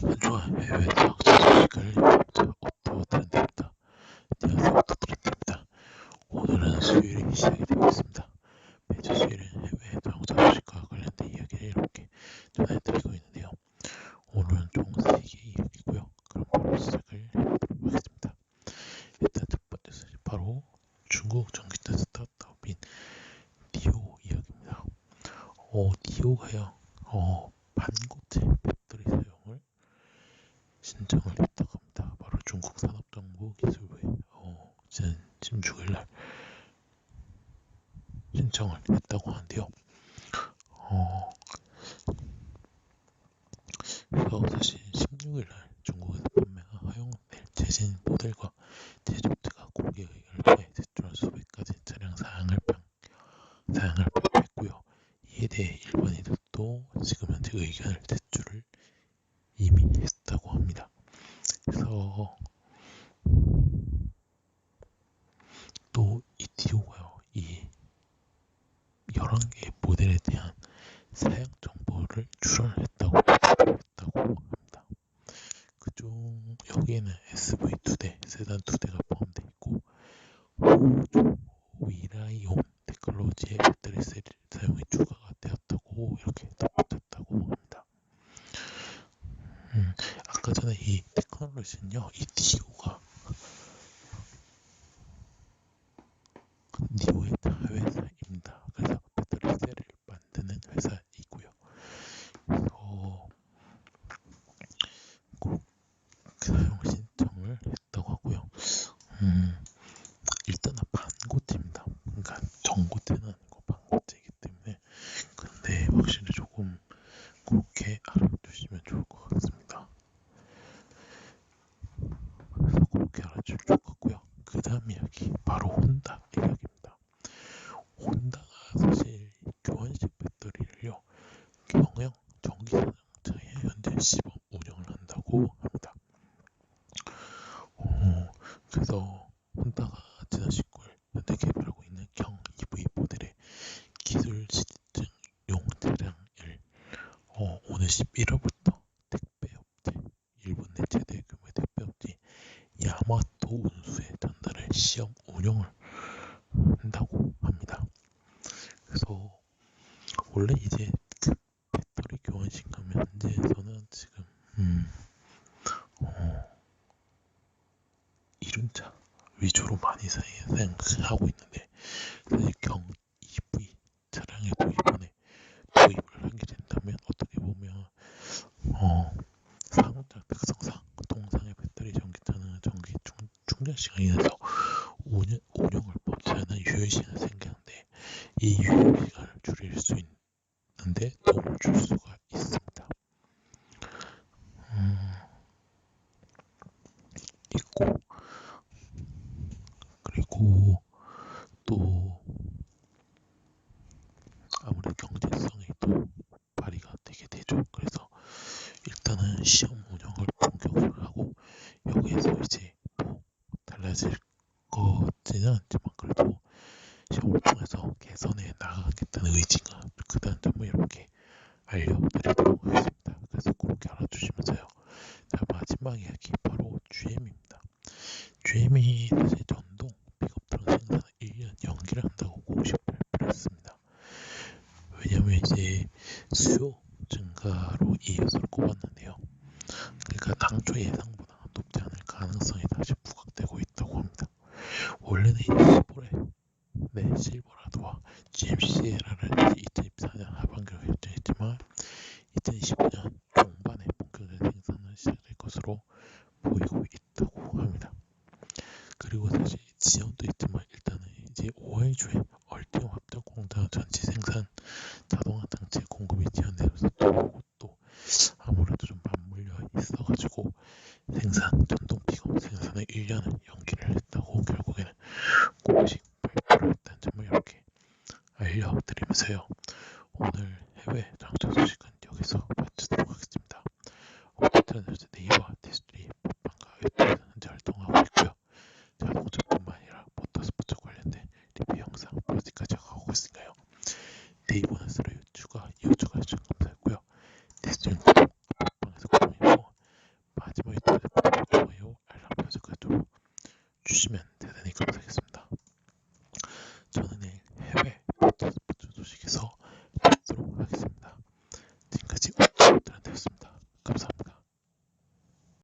한주간 해외 자동차 소식을 트렌드입니다. 안녕하세요 트렌드입니다. 오늘은 수요일이 시작이 되고 있습니다. 매주 수요일은 해외 자동차 소식과 관련된 이야기를 이렇게 전해드리고 있는데요. 오늘은 총 3개 이야기고요. 그럼 바로 시작을 해보도록 하겠습니다. 일단 첫 번째 소식 바로 중국 전기차 스타트업인 디오 이야기입니다. 어, 디오가요. 어, 사용을 신청을 했다고 합니다. 바로 중국 산업정보 기술부에 어, 지난 지금 주일날 신청을 했다고 하는데요. 어, 그래서 사실 16일날 중국에서 판매가 허용될 최신 모델과 제조업체가 의견을 통해 제출한 수백 가지 차량 사양을 방, 사양을 발표했고요. 이에 대해 일본인들도 지금 현재 의견을 제출을 이미 했다고 합니다. 그래서 또 이 디오가요, 이 11개의 모델에 대한 사양 정보를 출원을 했다고 했다고 합니다. 그중 여기에는 SV 두 대, 세단 두 대가 포함되어 있고 호조 위라이온 테크놀로지의 배터리 셀 사용이 추가가 되었다고 이렇게 덧붙였다고 합니다. 음, 아까 전에 이 테크놀로지는요, 이 디오가 디오의 자회사입니다. 그래서 배터리 셀을 만드는 회사이고요. 그래서 꼭 사용 신청을 했다고 하고요. 음, 일단은 반고체입니다. 그러니까 전고체는 아니고 반고체이기 때문에 근데 확실히 조금 그렇게 알아주시면 좋을 것 같습니다. 그래서 그렇게 알아주실 것 같고요. 그 다음 이야기 바로 혼다 이야기입니다. 혼다가 사실 교환식 배터리를요 경영 전기 자동차에 현재 시범 운영을 한다고 합니다. 어, 그래서 혼다가 19일 현재 개발하고 있는 경 EV 모델의 기술 시증용 차량을 어, 오늘 11월부터 택배업체 일본 내 최대 규모의 택배업체 야마토 운수에 전달을 시험 운영을 한다고 합니다. 그래서 원래 이제 그 배터리 교환식 가면 현재에서는 지금 음, 어, 이륜차 위주로 많이 사용하고 있는데 사실 경 EV 차량에도 이번에 도입을 하게 된다면 어떻게 보면 어, 사무장 특성상 통상의 배터리 전기차는 전기 충, 충전 시간이 나서 운영, 운영을 않은 유효 시간이 생기는데 이 유효 시간을 줄일 수 있는데 도움을 줄 수가 있습니다. 음, 있고 그리고 또 아무래도 경제성이 또 발휘가 되게 되죠. 그래서 일단은 시험 운영을 본격으로 하고 여기에서 이제 뭐 달라질 것지는 않지만 그래도 시험을 통해서 개선해 나가겠다는 의지가 크다는 점을 이렇게 알려드리도록 하겠습니다. 그래서 그렇게 알아주시면서요. 자 마지막 이야기 바로 GM입니다. GM이 사실 전동 픽업 트럭 생산 1년 연기를 한다고 공식 발표를 했습니다. 왜냐면 이제 수요 증가로 이 요소를 꼽았는데요. 그러니까 당초 예상보다 높지 않을 가능성이 다시 부각되고 있다고 합니다. 원래는 이 시보레, 네, 실버라도와 GMC라를 2024년 하반기로 결정했지만 2025년 중반에 본격적인 생산을 시작될 것으로 보이고 있다고 합니다. 그리고 사실 지연도 있지만 일단은 이제 5월 초에 얼티움 합작 공장 전체 생산 자동화 장치 공급이 지연되면서 또, 또 아무래도 좀 맞물려 있어가지고 생산 전동 픽업 생산을 1년을 연기를 했다고 결국에는 했다는 점을 이렇게 알려드리면서요. 오늘 해외 장초 소식은 여기서 마치도록 하겠습니다. 어쨌든 현재 네이버 디스트리 팟빵과 웹에서 현재 활동하고 있고요. 자동차뿐만 아니라 모터스포츠 관련된 리뷰 영상 벌써까지 하고 있으니까요. 네이버는